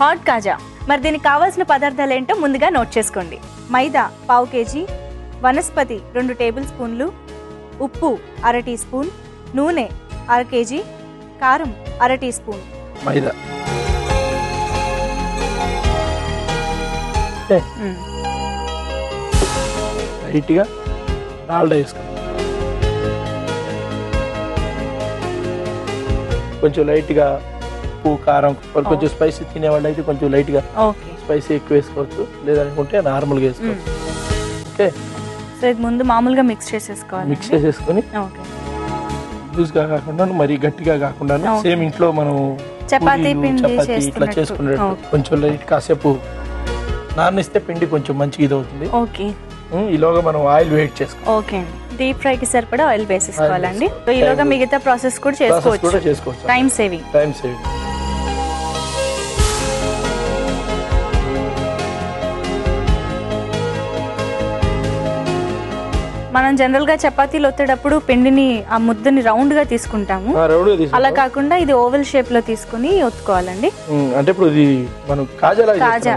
Hot కాజా. మరి దీనికి కావాల్సిన పదార్థాలు ఏంటో ముందుగా నోట్ చేసుకోండి. మైదా పావు కేజీ వనస్పతి రెండు టేబుల్ స్పూన్లు ఉప్పు అర టీ స్పూన్ నూనె అర కేజీ కారం అర టీ స్పూన్. మైదా. లైట్గా డాల్డా వేసుకోండి కొంచెం లైట్గా ఉప్పు కారం కొంచెం స్పైసీ తినేవాళ్ళు అయితే కొంచెం లైట్గా స్పైసీ ఎక్కువ వేసుకోవచ్చు. లేదనుకుంటే నార్మల్గా వేసుకోవచ్చు. ఓకే? సో ఇది ముందు మామూలుగా మిక్స్ చేసేసుకోవాలి మిక్స్ చేసేసుకొని లూజ్గా కాకుండా మరీ గట్టిగా కాకుండా. సేమ్ ఇంట్లో మనం చపాతీ పిండి ఇట్లా Okay. కొంచెం లైట్ కాసేపు నానిస్తే పిండి కొంచెం మంచిగా ఇది అవుతుంది ఓకే ఈలోగా మనం ఆయిల్ వెయిట్ చేసుకోవాలి ఓకే డీప్ ఫ్రైకి సరిపడా ఆయిల్ వేసేసుకోవాలండి. ఈలోగా మిగతా ప్రాసెస్ కూడా చేసుకోవచ్చు. Time saving. టైం సేవ్ మనం జనరల్గా చపాతీలు ఒత్తేటప్పుడు పిండిని ఆ ముద్దని రౌండ్గా తీసుకుంటాము. అలా కాకుండా ఇది ఓవెల్ షేప్లో తీసుకుని ఒత్తుకోవాలండి. అంటే ఇప్పుడు ఇది మనం కాజా.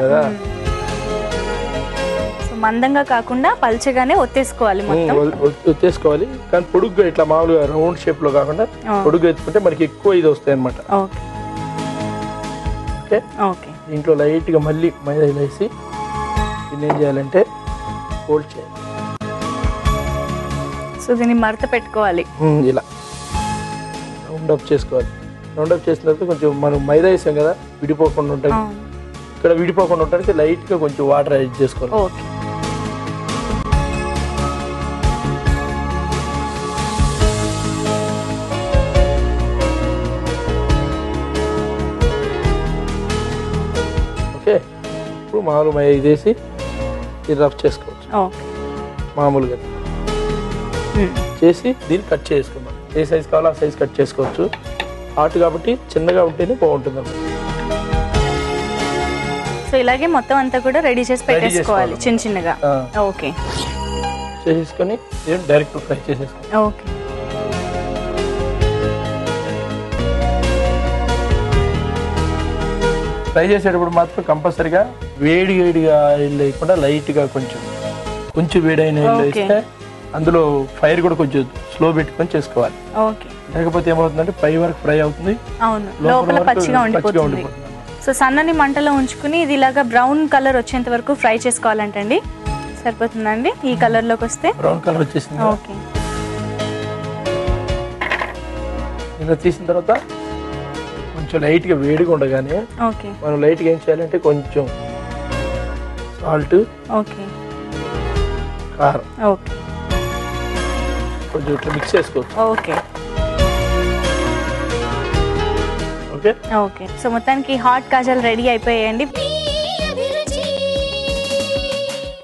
సో మందంగా కాకుండా పల్చగానే ఒత్తేసుకోవాలి మొత్తం. వచ్చేసుకోవాలి కానీ పొడుగ్గా ఇట్లా మామూలుగా రౌండ్ షేప్లో కాకుండా. పొడుగ్గా ఎత్తుకుంటే మనకి ఎక్కువ ఇది వస్తాయి అనమాట ఓకే. దీంట్లో లైట్గా మళ్ళీ మైదా వేసి దీన్ని ఏం చేయాలంటే ఫోల్డ్ చేయాలి. సో దీన్ని మడత పెట్టుకోవాలి. ఇలా. రౌండ్ అప్ చేసుకోవాలి. రౌండ్ అప్ చేసిన తర్వాత కొంచెం మనం మైదా వేసాం కదా విడిపోకుండా ఉంటుంది ఆ, ఇక్కడ విడిపోకుండా ఉండడానికి లైట్గా కొంచెం వాటర్ యాడ్ చేసుకోవాలి. ఓకే. ఓకే. ఇప్పుడు మామూలు ఇది వేసి ఇది రఫ్ చేసుకోవచ్చు. మామూలుగా. మ్మ్. చేసి దీన్ని కట్ చేసుకుందాం. ఏ సైజ్ కావాలో ఆ సైజ్ కట్ చేసుకోవచ్చు. హాట్ కాబట్టి చిన్నగా ఉంటేనే బాగుంటుంది సో ఇలాగే మొత్తం అంతా కూడా రెడీ చేసి పెట్టేసుకోవాలి. చిన్న చిన్నగా. ఓకే. చేసేసుకొని దీన్ని డైరెక్ట్ ఫ్రై చేసేసుకోవాలి. ఓకే. ఫ్రై చేసేటప్పుడు మాత్రం కంపల్సరిగా వేడి వేడిగా ఆయిల్ లేకుండా లైట్గా కొంచెం కొంచెం వేడైన ఆయిల్. వేస్తే అందులో ఫైర్ కూడా కొంచెం స్లో పెట్టుకొని చేసుకోవాలి. ఓకే. లేకపోతే ఏమవుతుందంటే పై వరకు ఫ్రై అవుతుంది. అవును. లోపల పచ్చిగా ఉండిపోతుంది. సో సన్నని మంటలో ఉంచుకుని ఇది ఇలాగా బ్రౌన్ కలర్ వచ్చేంత వరకు ఫ్రై చేసుకోవాలంటండి. సరిపోతుందండి? ఈ కలర్లోకి వస్తే? బ్రౌన్ కలర్ వచ్చేసింది. ఓకే. ఇలా తీసిన తర్వాత కొంచెం లైట్గా వేడిగా ఉండగానే ఓకే. మనం లైట్గా ఏం చేయాలంటే కొంచెం సాల్ట్ ఓకే. కారం. ఓకే. కొంచెం ఇట్లా మిక్స్ చేసుకోవచ్చు. ఓకే. ఓకే? ఓకే. సో మొత్తానికి హాట్ కాజాలు రెడీ అయిపోయాయండి.